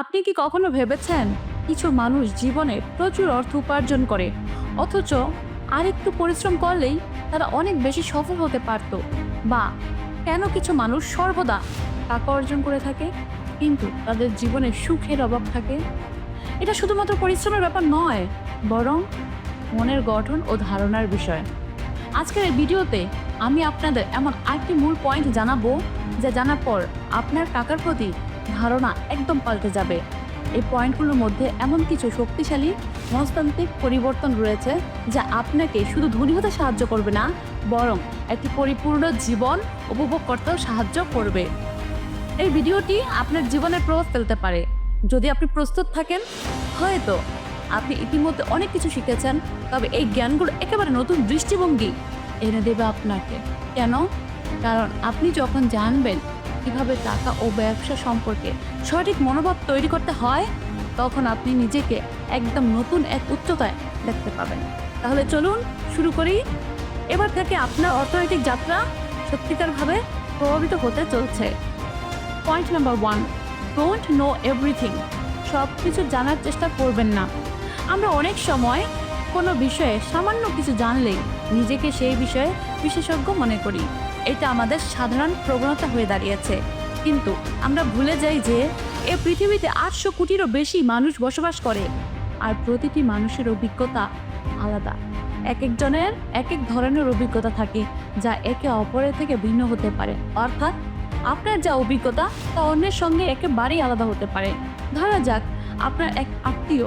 আপনি কি কখনো ভেবেছেন কিছু মানুষ জীবনে প্রচুর অর্থ উপার্জন করে? অথচ আর একটু পরিশ্রম করলেই তারা অনেক বেশি সফল হতে পারত। বা কেন কিছু মানুষ সর্বদা টাকা অর্জন করে থাকে, কিন্তু তাদের জীবনে সুখের অভাব থাকে? এটা শুধুমাত্র পরিশ্রমের ব্যাপার নয়, বরং মনের গঠন ও ধারণার বিষয়। আজকের এই ভিডিওতে আমি আপনাদের এমন আরেকটি মূল পয়েন্ট জানাব, যা জানার পর আপনার টাকার প্রতি ধারণা একদম পাল্টে যাবে। এই পয়েন্টগুলোর মধ্যে এমন কিছু শক্তিশালী, মনস্তান্ত্রিক পরিবর্তন রয়েছে যা আপনাকে শুধু ধনী হতে সাহায্য করবে না, বরং একটি পরিপূর্ণ জীবন উপভোগ করতেও সাহায্য করবে। এই ভিডিওটি আপনার জীবনের প্রভাব ফেলতে পারে। যদি আপনি প্রস্তুত থাকেন, হয়তো আপনি ইতিমধ্যে অনেক কিছু শিখেছেন, তবে এই জ্ঞানগুলো একেবারে নতুন দৃষ্টিভঙ্গি এনে দেবে আপনাকে। কেন? কারণ আপনি যখন জানবেন কীভাবে টাকা ও ব্যবসা সম্পর্কে সঠিক মনোভাব তৈরি করতে হয়, তখন আপনি নিজেকে একদম নতুন এক উচ্চতায় দেখতে পাবেন। তাহলে চলুন শুরু করি। এবার থেকে আপনার অর্থনৈতিক যাত্রা সত্যিকারভাবে প্রভাবিত হতে চলছে। Point number one don't know everything সব কিছু জানার চেষ্টা করবেন না। আমরা অনেক সময় কোনো বিষয়ে সামান্য কিছু জানলেই নিজেকে সেই বিষয়ে বিশেষজ্ঞ মনে করি। এটা আমাদের সাধারণ প্রবণতা হয়ে দাঁড়িয়েছে। কিন্তু আমরা ভুলে যাই যে এ পৃথিবীতে আটশো কোটিরও বেশি মানুষ বসবাস করে আর প্রতিটি মানুষের অভিজ্ঞতা আলাদা। এক একজনের এক এক ধরনের অভিজ্ঞতা থাকে যা একে অপরের থেকে ভিন্ন হতে পারে। অর্থাৎ আপনার যা অভিজ্ঞতা তা অন্যের সঙ্গে একেবারেই আলাদা হতে পারে। ধরা যাক, আপনার এক আত্মীয়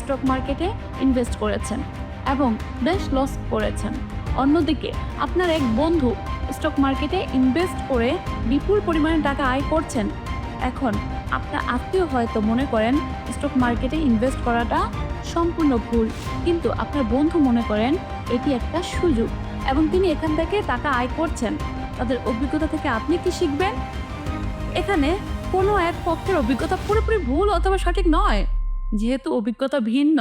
স্টক মার্কেটে ইনভেস্ট করেছেন এবং বেশ লস করেছেন। অন্যদিকে, আপনার এক বন্ধু স্টক মার্কেটে ইনভেস্ট করে বিপুল পরিমাণে টাকা আয় করছেন। এখন আপনার আত্মীয় হয়তো মনে করেন স্টক মার্কেটে ইনভেস্ট করাটা সম্পূর্ণ ভুল, কিন্তু আপনার বন্ধু মনে করেন এটি একটা সুযোগ এবং তিনি এখান থেকে টাকা আয় করছেন। তাদের অভিজ্ঞতা থেকে আপনি কি শিখবেন? এখানে কোনো এক পক্ষের অভিজ্ঞতা পুরোপুরি ভুল অথবা সঠিক নয়। যেহেতু অভিজ্ঞতা ভিন্ন,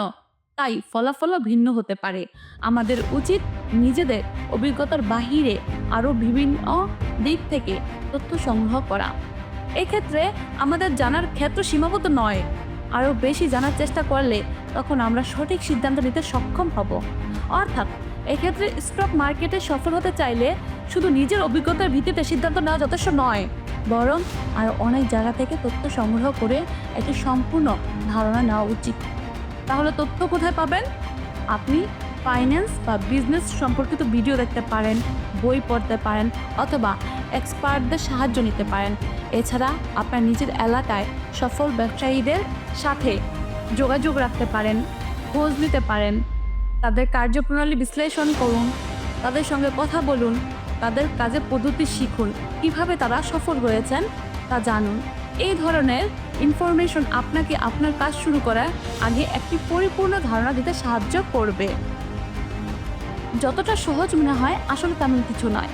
তাই ফলাফলও ভিন্ন হতে পারে। আমাদের উচিত নিজেদের অভিজ্ঞতার বাহিরে আরও বিভিন্ন দিক থেকে তথ্য সংগ্রহ করা। এক্ষেত্রে আমাদের জানার ক্ষেত্র সীমাবদ্ধ নয়। আরও বেশি জানার চেষ্টা করলে তখন আমরা সঠিক সিদ্ধান্ত নিতে সক্ষম হব। অর্থাৎ এক্ষেত্রে স্টক মার্কেটে সফল হতে চাইলে শুধু নিজের অভিজ্ঞতার ভিত্তিতে সিদ্ধান্ত নেওয়া যথেষ্ট নয়, বরং আর অনেক জায়গা থেকে তথ্য সংগ্রহ করে একটি সম্পূর্ণ ধারণা নেওয়া উচিত। তাহলে তথ্য কোথায় পাবেন? আপনি ফাইন্যান্স বা বিজনেস সম্পর্কিত ভিডিও দেখতে পারেন, বই পড়তে পারেন অথবা এক্সপার্টদের সাহায্য নিতে পারেন। এছাড়া আপনার নিজের এলাকায় সফল ব্যবসায়ীদের সাথে যোগাযোগ রাখতে পারেন, খোঁজ নিতে পারেন। তাদের কার্যপ্রণালী বিশ্লেষণ করুন, তাদের সঙ্গে কথা বলুন, তাদের কাজের পদ্ধতি শিখুন, কীভাবে তারা সফল হয়েছেন তা জানুন। এই ধরনের ইনফরমেশন আপনাকে আপনার কাজ শুরু করার আগে একটি পরিপূর্ণ ধারণা দিতে সাহায্য করবে। যতটা সহজ মনে হয় আসলে তেমন কিছু নয়।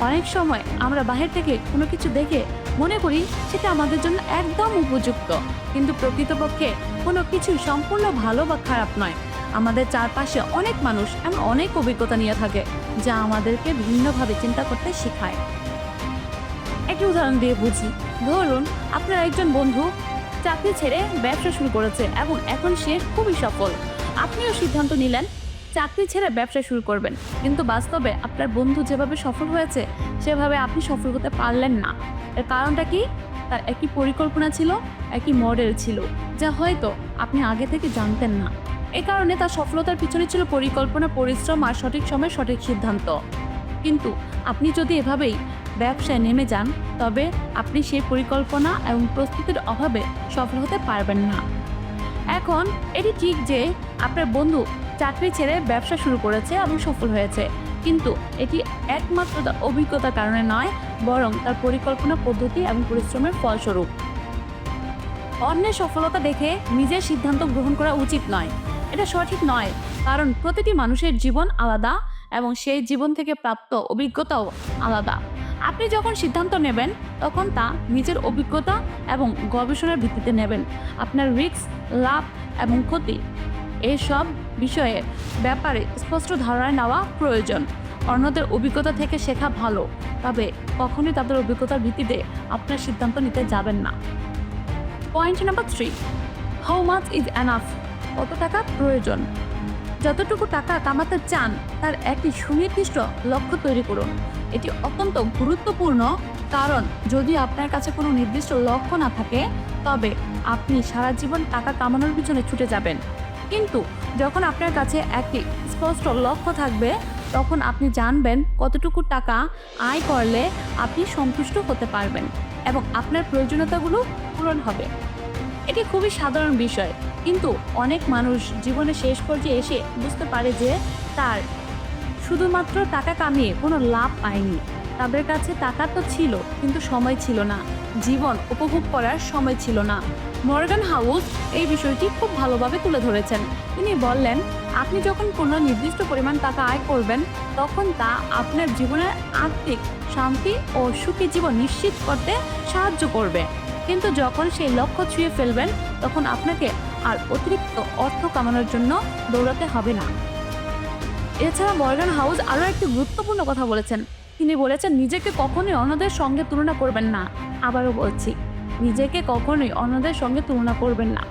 অনেক সময় আমরা বাহির থেকে কোনো কিছু দেখে মনে করি সেটা আমাদের জন্য একদম উপযুক্ত। কিন্তু প্রকৃতপক্ষে কোনো কিছু সম্পূর্ণ ভালো বা খারাপ নয়। আমাদের চারপাশে অনেক মানুষ এমন অনেক অভিজ্ঞতা নিয়ে থাকে, যা আমাদেরকে ভিন্নভাবে চিন্তা করতে শেখায়। একটি উদাহরণ দিয়ে বুঝি। ধরুন, আপনার একজন বন্ধু চাকরি ছেড়ে ব্যবসা শুরু করেছে এবং এখন সে খুবই সফল। আপনিও সিদ্ধান্ত নিলেন চাকরি ছেড়ে ব্যবসা শুরু করবেন। কিন্তু বাস্তবে আপনার বন্ধু যেভাবে সফল হয়েছে, সেভাবে আপনি সফল হতে পারলেন না। এর কারণটা কি? তার একই পরিকল্পনা ছিল, একই মডেল ছিল, যা হয়তো আপনি আগে থেকে জানতেন না। এ কারণে তার সফলতার পিছনে ছিল পরিকল্পনা, পরিশ্রম আর সঠিক সময় সঠিক সিদ্ধান্ত। কিন্তু আপনি যদি এভাবেই ব্যবসায় নেমে যান, তবে আপনি সেই পরিকল্পনা এবং প্রস্তুতির অভাবে সফল হতে পারবেন না। এখন এটি ঠিক যে আপনার বন্ধু চাকরি ছেড়ে ব্যবসা শুরু করেছে এবং সফল হয়েছে। কিন্তু এটি একমাত্র তার অভিজ্ঞতার কারণে নয়, বরং তার পরিকল্পনা পদ্ধতি এবং পরিশ্রমের ফলস্বরূপ। অন্যের সফলতা দেখে নিজের সিদ্ধান্ত গ্রহণ করা উচিত নয়। এটা সঠিক নয়, কারণ প্রতিটি মানুষের জীবন আলাদা এবং সেই জীবন থেকে প্রাপ্ত অভিজ্ঞতাও আলাদা। আপনি যখন সিদ্ধান্ত নেবেন, তখন তা নিজের অভিজ্ঞতা এবং গবেষণার ভিত্তিতে নেবেন। আপনার রিস্ক, লাভ এবং ক্ষতি, এসব বিষয়ে ব্যাপারে স্পষ্ট ধারণা নেওয়া প্রয়োজন। অন্যদের অভিজ্ঞতা থেকে শেখা ভালো, তবে কখনোই তাদের অভিজ্ঞতার ভিত্তিতে আপনার সিদ্ধান্ত নিতে যাবেন না। Point number three how much is enough কত টাকা প্রয়োজন? যতটুকু টাকা কামাতে চান, তার একটি সুনির্দিষ্ট লক্ষ্য তৈরি করুন। এটি অত্যন্ত গুরুত্বপূর্ণ কারণ যদি আপনার কাছে কোনো নির্দিষ্ট লক্ষ্য না থাকে, তবে আপনি সারা জীবন টাকা কামানোর পিছনে ছুটে যাবেন। কিন্তু যখন আপনার কাছে একটি স্পষ্ট লক্ষ্য থাকবে, তখন আপনি জানবেন কতটুকু টাকা আয় করলে আপনি সন্তুষ্ট হতে পারবেন এবং আপনার প্রয়োজনীয়তাগুলো পূরণ হবে। এটি খুবই সাধারণ বিষয়, কিন্তু অনেক মানুষ জীবনে শেষ পর্যায়ে এসে বুঝতে পারে যে তার শুধুমাত্র টাকা কামিয়ে কোনো লাভ পায়নি। তাদের কাছে টাকা তো ছিল, কিন্তু সময় ছিল না। জীবন উপভোগ করার সময় ছিল না। মর্গান হাউস এই বিষয়টি খুব ভালোভাবে তুলে ধরেছেন। তিনি বললেন, আপনি যখন কোনো নির্দিষ্ট পরিমাণ টাকা আয় করবেন, তখন তা আপনার জীবনের আর্থিক শান্তি ও সুখী জীবন নিশ্চিত করতে সাহায্য করবে। কিন্তু যখন সেই লক্ষ্য ছুঁয়ে ফেলবেন, তখন আপনাকে আর অতিরিক্ত অর্থ কামানোর জন্য দৌড়াতে হবে না। এছাড়া মর্গান হাউস আরও একটি গুরুত্বপূর্ণ কথা বলেছেন। তিনি বলেছেন, নিজেকে কখনোই অন্যদের সঙ্গে তুলনা করবেন না। আবারও বলছি নিজেকে কখনোই অন্যদের সঙ্গে তুলনা করবেন না।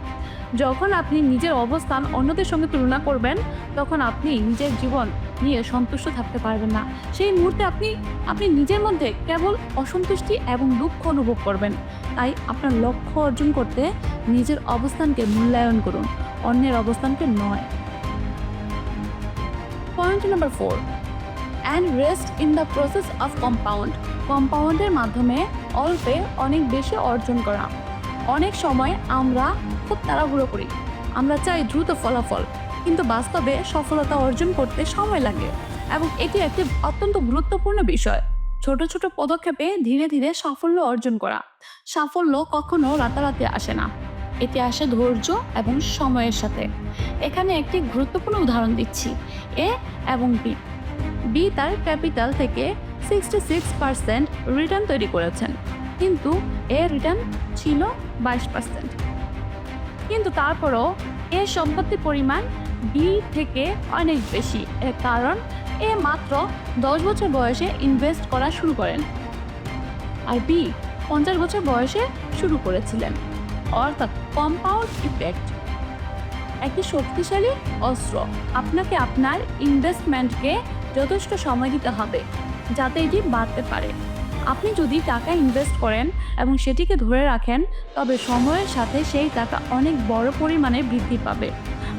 যখন আপনি নিজের অবস্থান অন্যদের সঙ্গে তুলনা করবেন, তখন আপনি নিজের জীবন নিয়ে সন্তুষ্ট থাকতে পারবেন না। সেই মুহূর্তে আপনি আপনি নিজের মধ্যে কেবল অসন্তুষ্টি এবং দুঃখ অনুভব করবেন। তাই আপনার লক্ষ্য অর্জন করতে নিজের অবস্থানকে মূল্যায়ন করুন, অন্যের অবস্থানকে নয়। Point number four and rest in the process of compound কম্পাউন্ডের মাধ্যমে অল্পে অনেক বেশি অর্জন করা। অনেক সময় আমরা খুব তাড়াহুড়ো করি। আমরা চাই দ্রুত ফলাফল, কিন্তু বাস্তবে সফলতা অর্জন করতে সময় লাগে এবং এটি একটি অত্যন্ত গুরুত্বপূর্ণ বিষয়। ছোট ছোট পদক্ষেপে ধীরে ধীরে সাফল্য অর্জন করা। সাফল্য কখনো রাতারাতি আসে না। এটি আসে ধৈর্য এবং সময়ের সাথে। এখানে একটি গুরুত্বপূর্ণ উদাহরণ দিচ্ছি, এ এবং বি। বি তার ক্যাপিটাল থেকে সিক্সটি সিক্স পার্সেন্ট রিটার্ন তৈরি করেছেন। কিন্তু এ রিটার্ন ছিল বাইশ পার্সেন্ট কিন্তু তারপরও এ সম্পত্তির পরিমাণ বি থেকে অনেক বেশি। এর কারণ এ মাত্র দশ বছর বয়সে ইনভেস্ট করা শুরু করেন। আর বি পঞ্চাশ বছর বয়সে শুরু করেছিলেন। অর্থাৎ কম্পাউন্ড ইফেক্ট একটি শক্তিশালী অস্ত্র। আপনাকে আপনার ইনভেস্টমেন্টকে যথেষ্ট সময় দিতে হবে। যাতে এটি বাড়তে পারে। আপনি যদি টাকা ইনভেস্ট করেন এবং সেটিকে ধরে রাখেন, তবে সময়ের সাথে সেই টাকা অনেক বড় পরিমাণে বৃদ্ধি পাবে।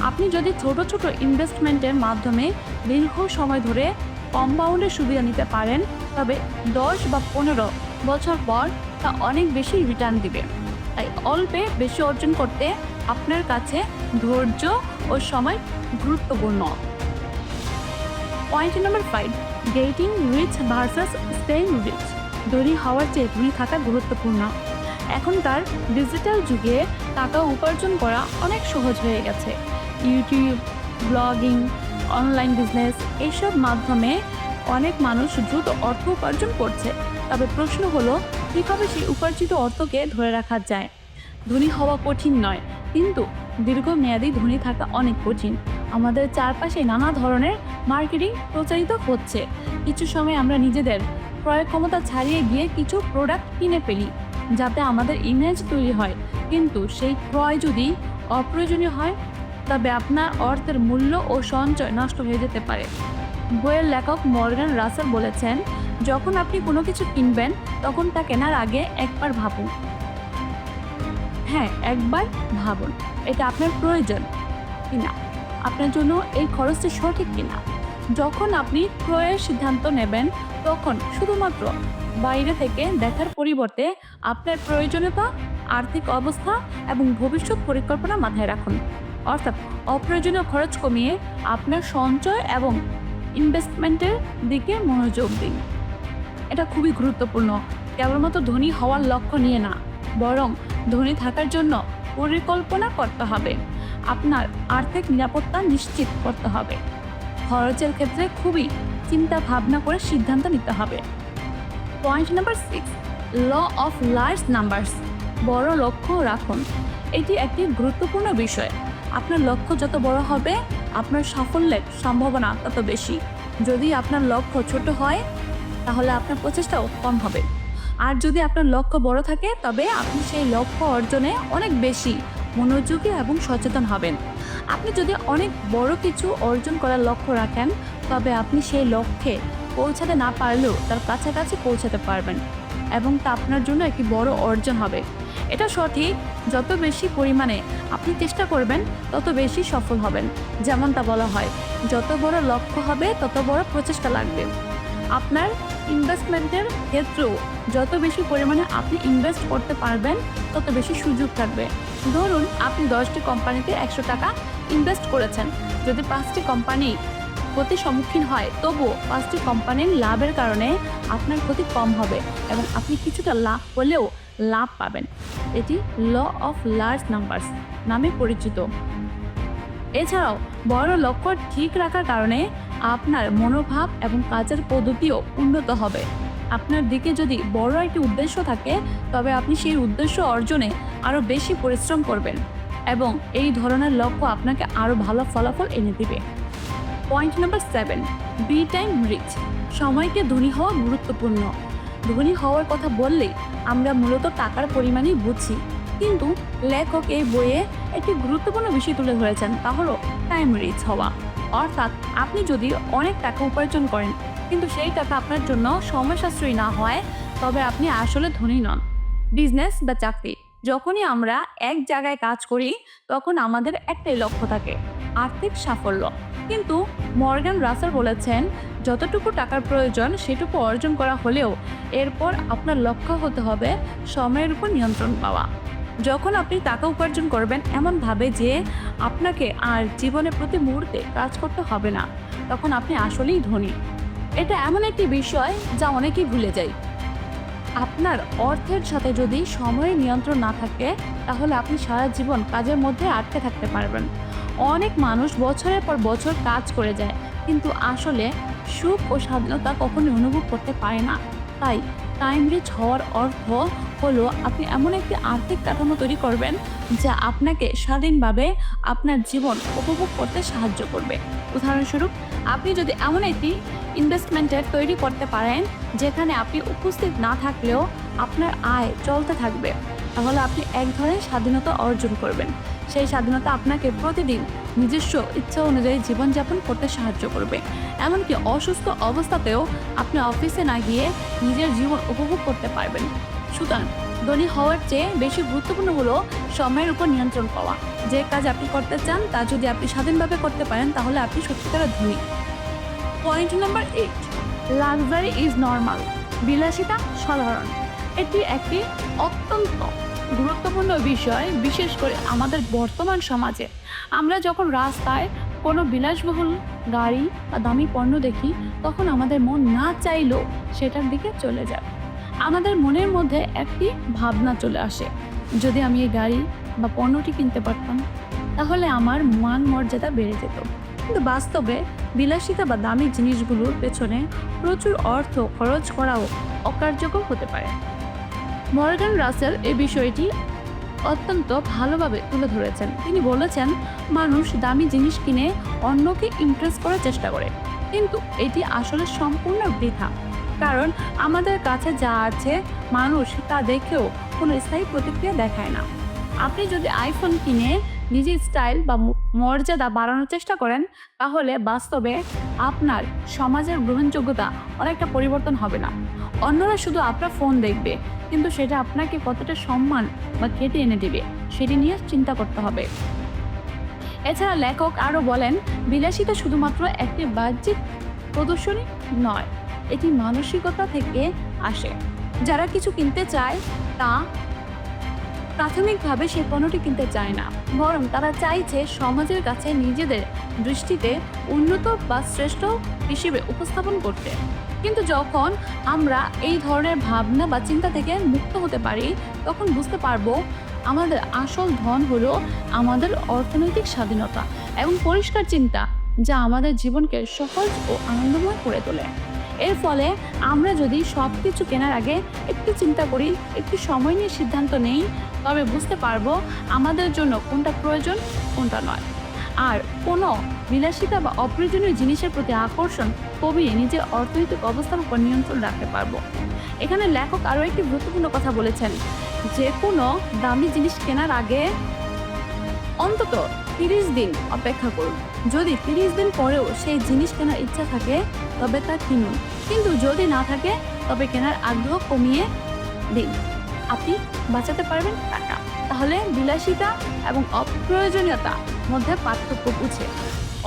আপনি যদি ছোট ছোট ইনভেস্টমেন্টের মাধ্যমে দীর্ঘ সময় ধরে কম্পাউন্ডের সুবিধা নিতে পারেন, তবে দশ বা পনেরো বছর পর তা অনেক বেশি রিটার্ন দিবে। তাই অল্পে বেশি অর্জন করতে আপনার কাছে ধৈর্য ও সময় গুরুত্বপূর্ণ। Point number five getting rich versus staying rich ধনী হওয়ার চেয়ে ধনী থাকা গুরুত্বপূর্ণ। এখনকার ডিজিটাল যুগে টাকা উপার্জন করা অনেক সহজ হয়ে গেছে। ইউটিউব ব্লগিং অনলাইন বিজনেস এইসব মাধ্যমে অনেক মানুষ দ্রুত অর্থ উপার্জন করছে। তবে প্রশ্ন হলো, কীভাবে সেই উপার্জিত অর্থকে ধরে রাখা যায়? ধনী হওয়া কঠিন নয়, কিন্তু দীর্ঘমেয়াদী ধনী থাকা অনেক কঠিন। আমাদের চারপাশে নানা ধরনের মার্কেটিং প্রচারিত হচ্ছে। কিছু সময় আমরা নিজেদের ক্রয় ক্ষমতা ছাড়িয়ে গিয়ে কিছু প্রোডাক্ট কিনে ফেলি, যাতে আমাদের ইমেজ তৈরি হয়। কিন্তু সেই ক্রয় যদি অপ্রয়োজনীয় হয়, তবে আপনার অর্থের মূল্য ও সঞ্চয় নষ্ট হয়ে যেতে পারে। বইয়ের লেখক মর্গান রাসেল বলেছেন, যখন আপনি কোনো কিছু কিনবেন, তখন তা কেনার আগে একবার ভাবুন। হ্যাঁ একবার ভাবুন, এটা আপনার প্রয়োজন কিনা। আপনার জন্য এই খরচটি সঠিক কিনা? যখন আপনি ক্রয়ের সিদ্ধান্ত নেবেন, তখন শুধুমাত্র বাইরে থেকে দেখার পরিবর্তে আপনার প্রয়োজনীয়তা, আর্থিক অবস্থা এবং ভবিষ্যৎ পরিকল্পনা মাথায় রাখুন। অর্থাৎ অপ্রয়োজনীয় খরচ কমিয়ে আপনার সঞ্চয় এবং ইনভেস্টমেন্টের দিকে মনোযোগ দিন। এটা খুবই গুরুত্বপূর্ণ। কেবলমাত্র ধনী হওয়ার লক্ষ্য নিয়ে না, বরং ধনী থাকার জন্য পরিকল্পনা করতে হবে। আপনার আর্থিক নিরাপত্তা নিশ্চিত করতে হবে। খরচের ক্ষেত্রে খুবই চিন্তা ভাবনা করে সিদ্ধান্ত নিতে হবে। Point number six law of large numbers বড় লক্ষ্য রাখুন। এটি একটি গুরুত্বপূর্ণ বিষয়। আপনার লক্ষ্য যত বড় হবে, আপনার সাফল্যের সম্ভাবনা তত বেশি। যদি আপনার লক্ষ্য ছোট হয়, তাহলে আপনার প্রচেষ্টাও কম হবে। আর যদি আপনার লক্ষ্য বড় থাকে, তবে আপনি সেই লক্ষ্য অর্জনে অনেক বেশি মনোযোগী এবং সচেতন হবেন। আপনি যদি অনেক বড় কিছু অর্জন করার লক্ষ্য রাখেন, তবে আপনি সেই লক্ষ্যে পৌঁছাতে না পারলেও তার কাছাকাছি পৌঁছাতে পারবেন এবং তা আপনার জন্য একটি বড় অর্জন হবে। এটা সঠিক, যত বেশি পরিমাণে আপনি চেষ্টা করবেন, তত বেশি সফল হবেন, যেমনটা বলা হয়। যত বড় লক্ষ্য হবে, তত বড় প্রচেষ্টা লাগবে। আপনার ইনভেস্টমেন্টের ক্ষেত্রেও যত বেশি পরিমাণে আপনি ইনভেস্ট করতে পারবেন, তত বেশি সুযোগ থাকবে। ধরুন আপনি দশটি কোম্পানিতে একশো টাকা ইনভেস্ট করেছেন। যদি পাঁচটি কোম্পানি ক্ষতির সম্মুখীন হয়, তবুও পাঁচটি কোম্পানির লাভের কারণে আপনার ক্ষতি কম হবে এবং আপনি কিছুটা লাভ হলেও লাভ পাবেন। এটি ল অফ লার্জ নাম্বারস নামে পরিচিত। এছাড়াও বড় লক্ষ্য ঠিক রাখার কারণে আপনার মনোভাব এবং কাজের পদ্ধতিও উন্নত হবে। আপনার দিকে যদি বড় একটি উদ্দেশ্য থাকে, তবে আপনি সেই উদ্দেশ্য অর্জনে আরও বেশি পরিশ্রম করবেন এবং এই ধরনের লক্ষ্য আপনাকে আরও ভালো ফলাফল এনে দিবে। Point number seven, be time rich. সময়কে ধনী হওয়া গুরুত্বপূর্ণ। ধনী হওয়ার কথা বললেই আমরা মূলত টাকার পরিমাণই বুঝি। কিন্তু লেখক এই বইয়ে একটি গুরুত্বপূর্ণ বিষয় তুলে ধরেছেন, তা হলো টাইম রিচ হওয়া। অর্থাৎ আপনি যদি অনেক টাকা উপার্জন করেন, কিন্তু সেই টাকা আপনার জন্য সময় সাশ্রয়ী না হয়, তবে আপনি আসলে ধনী নন। বিজনেস বা চাকরি, যখনই আমরা এক জায়গায় কাজ করি, তখন আমাদের একটাই লক্ষ্য থাকে, আর্থিক সাফল্য। কিন্তু মর্গান রাসার বলেছেন, যতটুকু টাকার প্রয়োজন, সেটুকু অর্জন করা হলেও এরপর আপনার লক্ষ্য হতে হবে সময়ের উপর নিয়ন্ত্রণ পাওয়া। যখন আপনি টাকা উপার্জন করবেন এমনভাবে যে আপনাকে আর জীবনে প্রতি মুহূর্তে কাজ করতে হবে না, তখন আপনি আসলেই ধনী। এটা এমন একটি বিষয় যা অনেকেই ভুলে যায়। আপনার অর্থের সাথে যদি সময়ের নিয়ন্ত্রণ না থাকে, তাহলে আপনি সারা জীবন কাজের মধ্যে আটকে থাকতে পারবেন। অনেক মানুষ বছরের পর বছর কাজ করে যায়, কিন্তু আসলে সুখ ও স্বাধীনতা কখনোই অনুভব করতে পারে না। তাই টাইম রিচ হওয়ার অর্থ হলো আপনি এমন একটি আর্থিক কাঠামো তৈরি করবেন যা আপনাকে স্বাধীনভাবে আপনার জীবন উপভোগ করতে সাহায্য করবে। উদাহরণস্বরূপ, আপনি যদি এমন একটি ইনভেস্টমেন্টের তৈরি করতে পারেন যেখানে আপনি উপস্থিত না থাকলেও আপনার আয় চলতে থাকবে। তাহলে আপনি এক ধরনের স্বাধীনতা অর্জন করবেন। সেই স্বাধীনতা আপনাকে প্রতিদিন নিজস্ব ইচ্ছা অনুযায়ী জীবনযাপন করতে সাহায্য করবে। এমনকি অসুস্থ অবস্থাতেও আপনি অফিসে না গিয়ে নিজের জীবন উপভোগ করতে পারবেন। সুতরাং ধনী হওয়ার চেয়ে বেশি গুরুত্বপূর্ণ হলো সময়ের উপর নিয়ন্ত্রণ পাওয়া। যে কাজ আপনি করতে চান, তা যদি আপনি স্বাধীনভাবে করতে পারেন, তাহলে আপনি সত্যিকারের ধনী। Point number eight luxury is normal, বিলাসিতা সাধারণ। এটি একটি অত্যন্ত গুরুত্বপূর্ণ বিষয়, বিশেষ করে আমাদের বর্তমান সমাজে। আমরা যখন রাস্তায় কোনো বিলাসবহুল গাড়ি বা দামি পণ্য দেখি, তখন আমাদের মন না চাইলেও সেটার দিকে চলে যায়। আমাদের মনের মধ্যে একটি ভাবনা চলে আসে, যদি আমি এই গাড়ি বা পণ্যটি কিনতে পারতাম, তাহলে আমার মান মর্যাদা বেড়ে যেত। কিন্তু বাস্তবে বিলাসিতা বা দামি জিনিসগুলোর পেছনে প্রচুর অর্থ খরচ করাও অকার্যকর হতে পারে। মর্গান রাসেল এ বিষয়টি অত্যন্ত ভালোভাবে তুলে ধরেছেন। তিনি বলেছেন, মানুষ দামি জিনিস কিনে অন্যকে ইমপ্রেস করার চেষ্টা করে। কিন্তু এটি আসলে সম্পূর্ণ বৃথা। কারণ আমাদের কাছে যা আছে, মানুষ তা দেখেও কোনো স্থায়ী প্রতিক্রিয়া দেখায় না। আপনি যদি আইফোন কিনে নিজের স্টাইল বা মর্যাদা বাড়ানোর চেষ্টা করেন, তাহলে বাস্তবে আপনার সমাজের গ্রহণযোগ্যতা অনেকটা পরিবর্তন হবে না। অন্যরা শুধু আপনার ফোন দেখবে, কিন্তু সেটা আপনাকে কতটা সম্মান বা কেটে এনে দেবে, সেটি নিয়ে চিন্তা করতে হবে। এছাড়া লেখক আরও বলেন, বিলাসিতা শুধুমাত্র একটি বাহ্যিক প্রদর্শনী নয়, এটি মানসিকতা থেকে আসে। যারা কিছু কিনতে চায়, তা প্রাথমিকভাবে সে পণ্যটি কিনতে চায় না, বরং তারা চাইছে সমাজের কাছে নিজেদের দৃষ্টিতে উন্নত বা শ্রেষ্ঠ হিসেবে উপস্থাপন করতে। কিন্তু যখন আমরা এই ধরনের ভাবনা বা চিন্তা থেকে মুক্ত হতে পারি, তখন বুঝতে পারব আমাদের আসল ধন হলো আমাদের অর্থনৈতিক স্বাধীনতা এবং পরিষ্কার চিন্তা যা আমাদের জীবনকে সহজ ও আনন্দময় করে তোলে। এর ফলে আমরা যদি সব কিছু কেনার আগে একটু চিন্তা করি, একটু সময় নিয়ে সিদ্ধান্ত নেই, তবে বুঝতে পারব আমাদের জন্য কোনটা প্রয়োজন, কোনটা নয়। আর কোনো বিলাসিতা বা অপ্রয়োজনীয় জিনিসের প্রতি আকর্ষণ কমিয়ে নিজের অর্থনৈতিক অবস্থার উপর নিয়ন্ত্রণ রাখতে পারব। এখানে লেখক আরও একটি গুরুত্বপূর্ণ কথা বলেছেন। যে কোনো দামি জিনিস কেনার আগে অন্তত তিরিশ দিন অপেক্ষা করুন। যদি তিরিশ দিন পরেও সেই জিনিস কেনার ইচ্ছা থাকে, তবে তা কিনুন। কিন্তু যদি না থাকে, তবে কেনার আগ্রহ কমিয়ে দিন। আপনি বাঁচাতে পারবেন টাকা। তাহলে বিলাসিতা এবং অপ্রয়োজনীয়তা মধ্যে পার্থক্য বুঝে।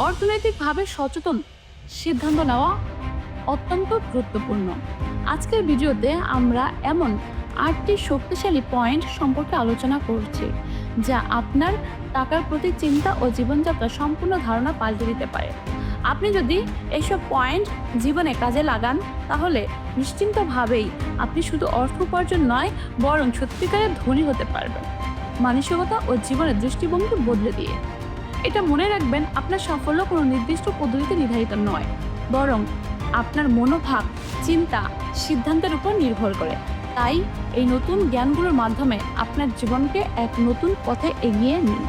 অর্থনৈতিকভাবে সচেতন, সিদ্ধান্ত নেওয়া অত্যন্ত গুরুত্বপূর্ণ। আজকের ভিডিওতে আমরা এমন আটটি শক্তিশালী পয়েন্ট সম্পর্কে আলোচনা করছি, যা আপনার টাকার প্রতি চিন্তা ও জীবনযাত্রা সম্পূর্ণ ধারণা পাল্টে দিতে পারে। আপনি যদি এইসব পয়েন্ট জীবনে কাজে লাগান, তাহলে নিশ্চিন্তভাবেই আপনি শুধু অর্থ উপার্জন নয়, বরং সত্যিকারের ধনী হতে পারবেন। মানসিকতা ও জীবনের দৃষ্টিভঙ্গি বদলে দিয়ে। এটা মনে রাখবেন, আপনার সাফল্য কোনো নির্দিষ্ট পদ্ধতিতে নির্ধারিত নয়, বরং আপনার মনোভাব, চিন্তা, সিদ্ধান্তের উপর নির্ভর করে। তাই এই নতুন জ্ঞানগুলোর মাধ্যমে আপনার জীবনকে এক নতুন পথে এগিয়ে নিন।